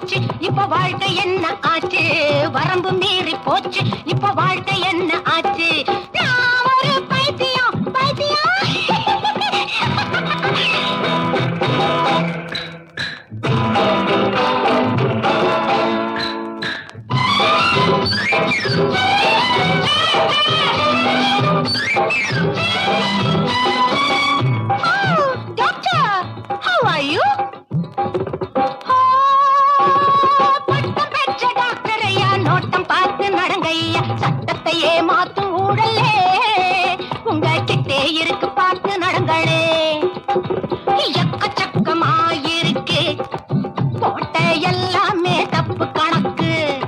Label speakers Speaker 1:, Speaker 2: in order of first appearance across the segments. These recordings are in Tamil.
Speaker 1: போச்சு. இப்ப வாழ்க்கை என்ன ஆச்சு வரம்பு மீறி போச்சு. இப்ப வாழ்க்கை என்ன நடங்கய்யா சட்டத்தை ஏமாத்தும் ஊழலே. உங்க கிட்டே இருக்கு பார்த்து நடங்களே. எக்கச்சக்கமாயிருக்கு போட்ட எல்லாமே தப்பு கணக்கு.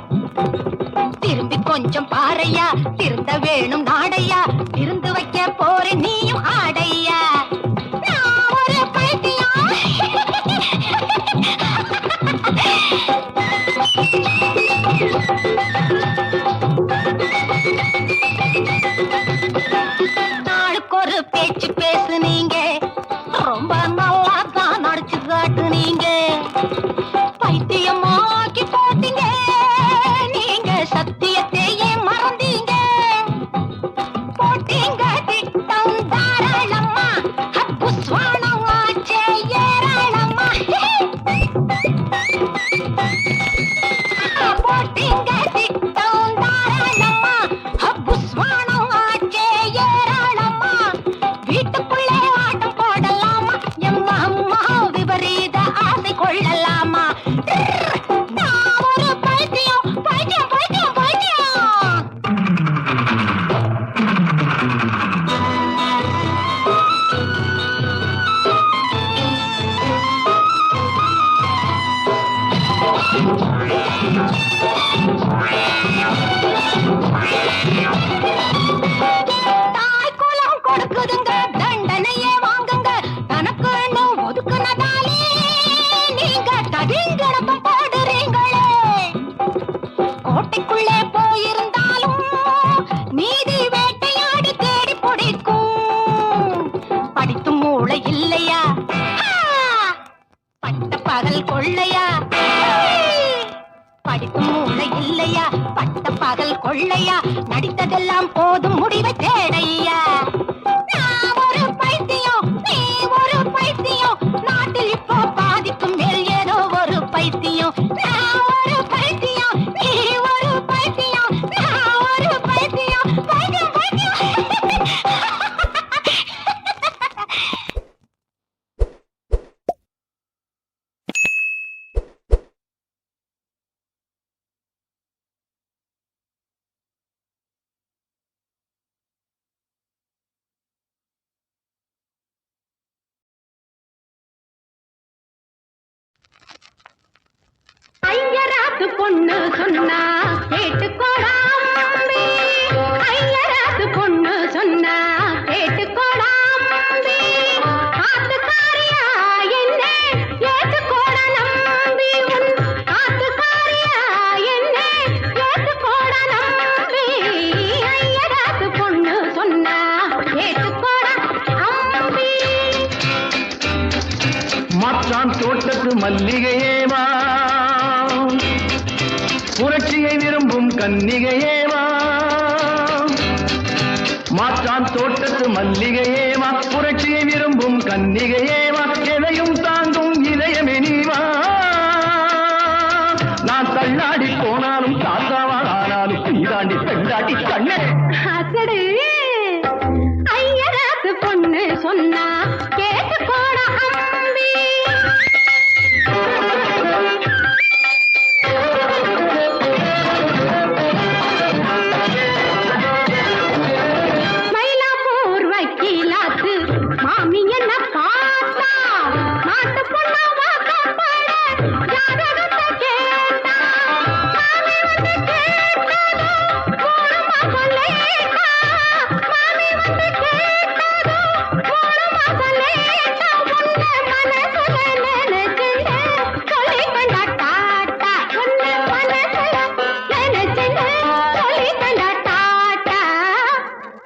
Speaker 1: திரும்பி கொஞ்சம் பாறையா திருந்த வேணும் நாடையா திருந்து வைக்க போறேன் நீ singing. காட்டுக்குள்ளே போயிருந்தாலும் நீதி வேட்டையாடி தேடி பிடிக்கும். படித்தும் மூளை இல்லையா? பட்ட பகல் கொள்ளையா? படிக்கும் மூளை இல்லையா? பட்ட பகல் கொள்ளையா? நடித்ததெல்லாம் போதும் முடிவை தேடையா? பொண்ணு சொன்னா கேட்டுக்கோடா அம்பி. பொண்ணு சொன்னா கேட்டுக்கோடா அம்பி. ஆத்துக்காரியா என்ன ஏத்துக்கோடா நம்பி. உன் ஆத்துக்காரியா என்ன ஏத்துக்கோடா நம்பி. ஐயராத்து பொண்ணு சொன்னா கேட்டுக்கோடா அம்பி.
Speaker 2: மாற்றான் தோட்டத்து மல்லிகையே புரட்சியை விரும்பும் கன்னிகையேவா மாற்றான் தோட்டத்து மல்லிகையேவா புரட்சியை விரும்பும் கன்னிகையேவா எதையும் தாங்கும் இதயமெனிவா நான் தள்ளாடி போனால்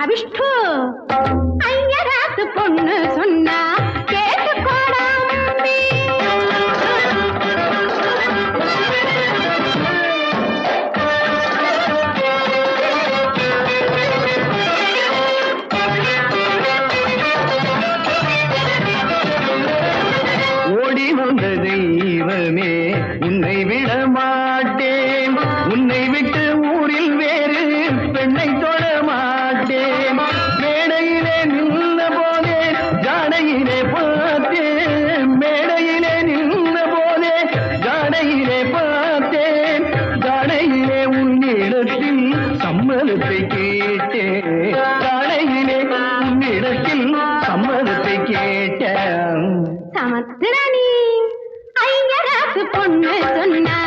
Speaker 1: அவிஷ்டு ஐயராத்து பொண்ணு சொன்னா கேட்டு ஓடி வந்த
Speaker 2: தெய்வமே உன்னை விட மாட்டேன். உன்னை விட்டு ஊரில் வேறு பெண்ணை தொட
Speaker 3: ஐயராசு பொண்ணு சொன்னா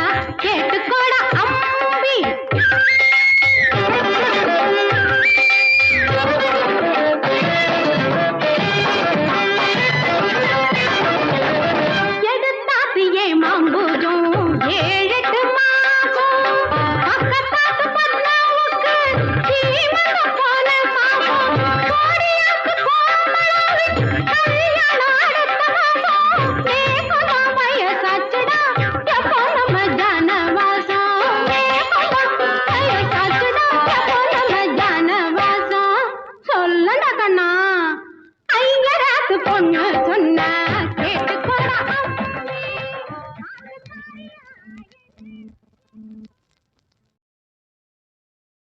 Speaker 3: கண்ணா. ஐயராத்து பொண்ணு.